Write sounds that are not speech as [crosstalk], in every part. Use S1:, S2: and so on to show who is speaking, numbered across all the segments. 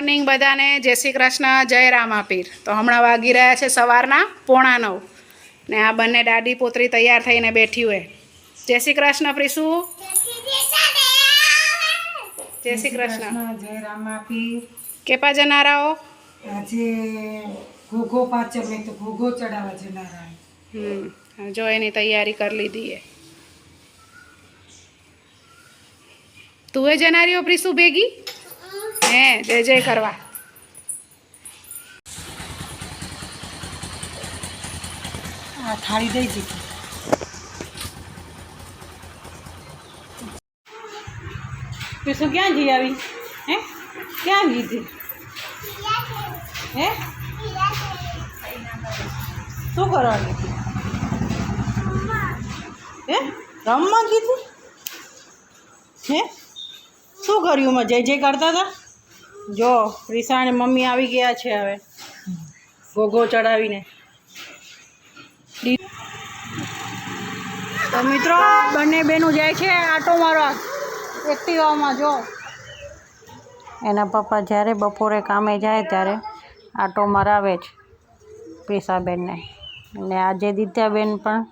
S1: Morning બધાને. જય શ્રી કૃષ્ણ જય રામાપીર. તો હમણાં વાગી રહ્યા છે સવારના પોણા નવ. ને આ બંને દાદી પોતરી તૈયાર થઈને બેઠી હોય. જય શ્રી કૃષ્ણ પ્રીસુ. જય શ્રી કૃષ્ણ.
S2: જય રામાપી
S1: કેપા જનારાઓ
S2: આજે ઘોઘો પાંચમે તો ઘોઘો ચડાવવા જનારા
S1: હમ જો એની તૈયારી કરી લીધી એ. તું એ જનારીઓ પ્રીસુ ભેગી? હે જય જય કરવા.
S2: થાળી દઈ દીધી. પીસું ક્યાં જઈ આવી? હે? ક્યાં ગઈ હે? શું કરવાની? હતી હે? રમવા કીધી હે? શું કર્યું? માં જય જય કરતા હતા? જો રીસા અને મમ્મી આવી ગયા છે હવે. ગોગો ચડાવીને. તો મિત્રો, બંને બેનું જાય છે આટો મારવા. એક્ટિવામાં જો. એના પપ્પા જ્યારે બપોરે કામે જાય ત્યારે આટો મરાવે છે પીસાબેનને અને આજે દિત્યાબેન પણ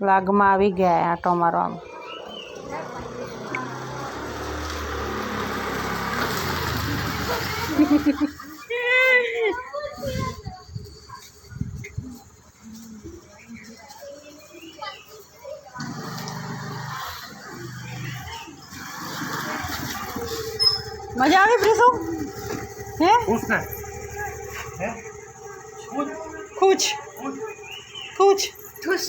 S2: લાગમાં આવી ગયા આટો મારવામાં. મજા આવે પ્રીસુ? હે? ખુશ ખુશ? ખુશ. ખુશ?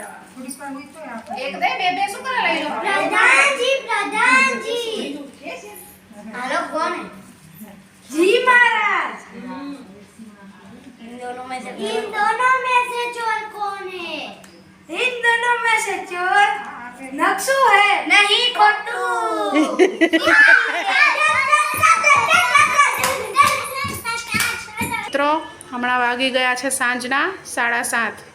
S1: એક દે બે બે શું કરે લઈ લો
S3: प्रधानजी प्रधानजी हेलो कौन है जी महाराज इन दोनों में से इन दोनों में से चोर कौन है इन दोनों में से चोर नक्सू है नहीं खोटू [laughs]
S1: મિત્રો હમણાં વાગી ગયા છે સાંજના સાડા સાત ને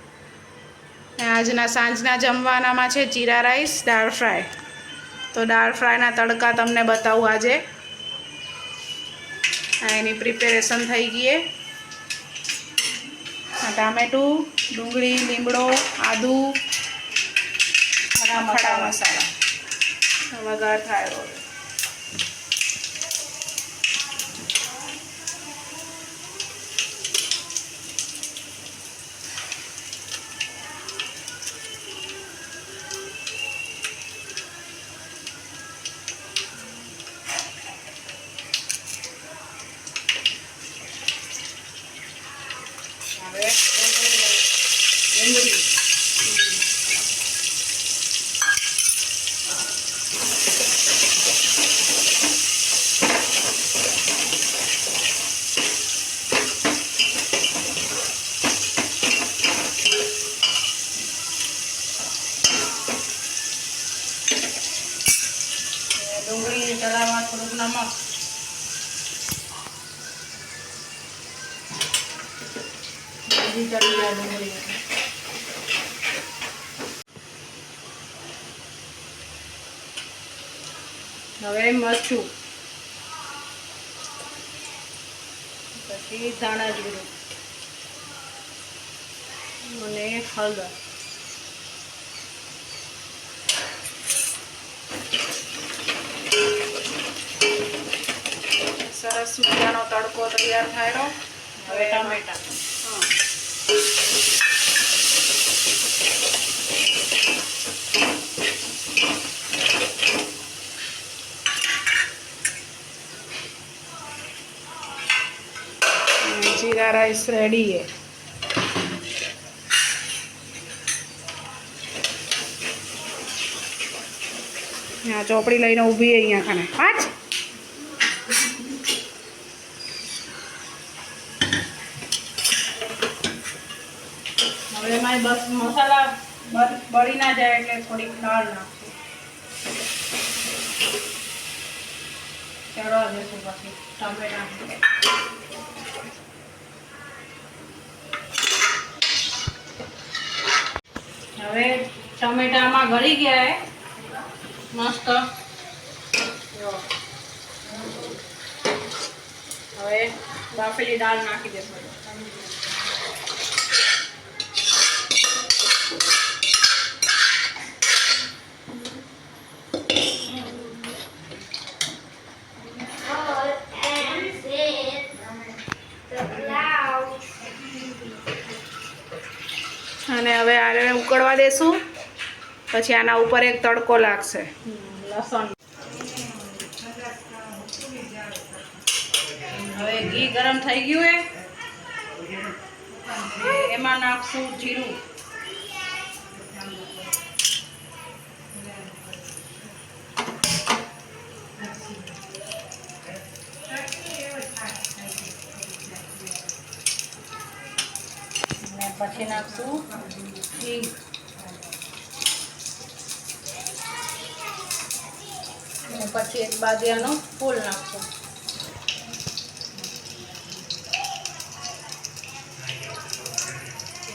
S1: આજના સાંજના જમવાનામાં છે જીરા રાઈસ, દાળ ફ્રાય. તો દાળ ફ્રાયના તડકા તમને બતાવું આજે. એની પ્રિપેરેશન થઈ ગઈ ટામેટું, ડુંગળી, લીમડો, આદુ ખડા મસાલા. વઘાર થાય. હવે હવે ડુંગળી ડુંગળી ચડાવવા હવે મરચું પછી ધાણા જીરું. અને હળદર. સરસ મજાનો તડકો તૈયાર થયો હવે ટમેટા.
S2: રેડી હે આ ચોપડી લઈને ઊભી હે અહીંયા ખાને. પાંચ. હવે એમાં બસ મસાલા બળી ના જાય એટલે થોડીક દાળ નાખશું. ચડવા દેશું પછી ટમેટા હવે ટમેટામાં ગળી ગયા હે મસ્ત. હવે બાફેલી દાળ નાખી દેશું અને હવે આને ઉકળવા દેશું. પછી આના ઉપર એક તડકો લાગશે. લસણ. હવે ઘી ગરમ થઈ ગયું એમાં નાખશું જીરું. પછી નાખશું ઘી. અને પછી એક બાદિયાનો ફૂલ નાખશું.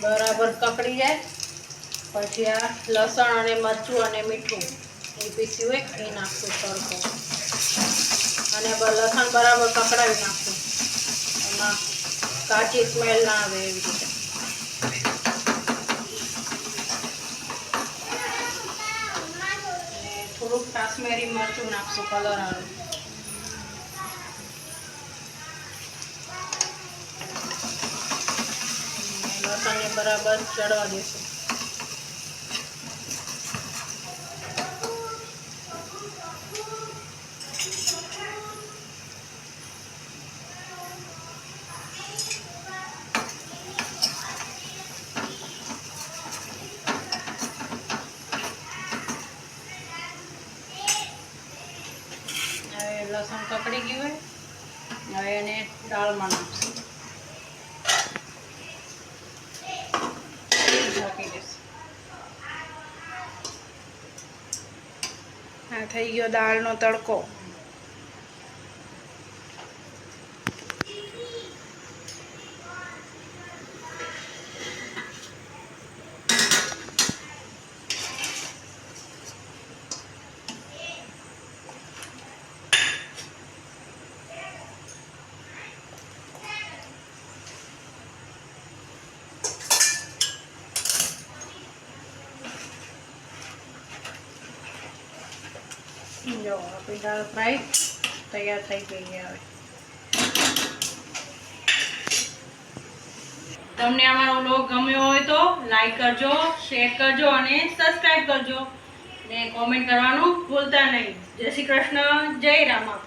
S2: બરાબર કકડી જાય. પછી આ લસણ અને મરચું અને મીઠું એ પીસ્યું હોય એ નાખશું તડકો. અને લસણ બરાબર કકડાવી નાખશું. એમાં કાચી સ્મેલ ના આવે એવી રીતે અને થોડુંક કાશ્મીરી મરચું નાખશું કલર આવે. લસણને બરાબર ચડવા દેશું હવે લસણ કકડી ગયું હોય. હવે એને દાળમાં નાખશું આ થઈ ગયો દાળનો તડકો. જો, આપણી દાળ ફ્રાય તૈયાર થઈ ગઈ હવે. તમને અમારો વ્લોગ ગમ્યો હોય તો લાઈક કરજો શેર કરજો અને સબસ્ક્રાઈબ કરજો. ને કોમેન્ટ કરવાનું ભૂલતા નહીં. જય શ્રી કૃષ્ણ, જય રામા.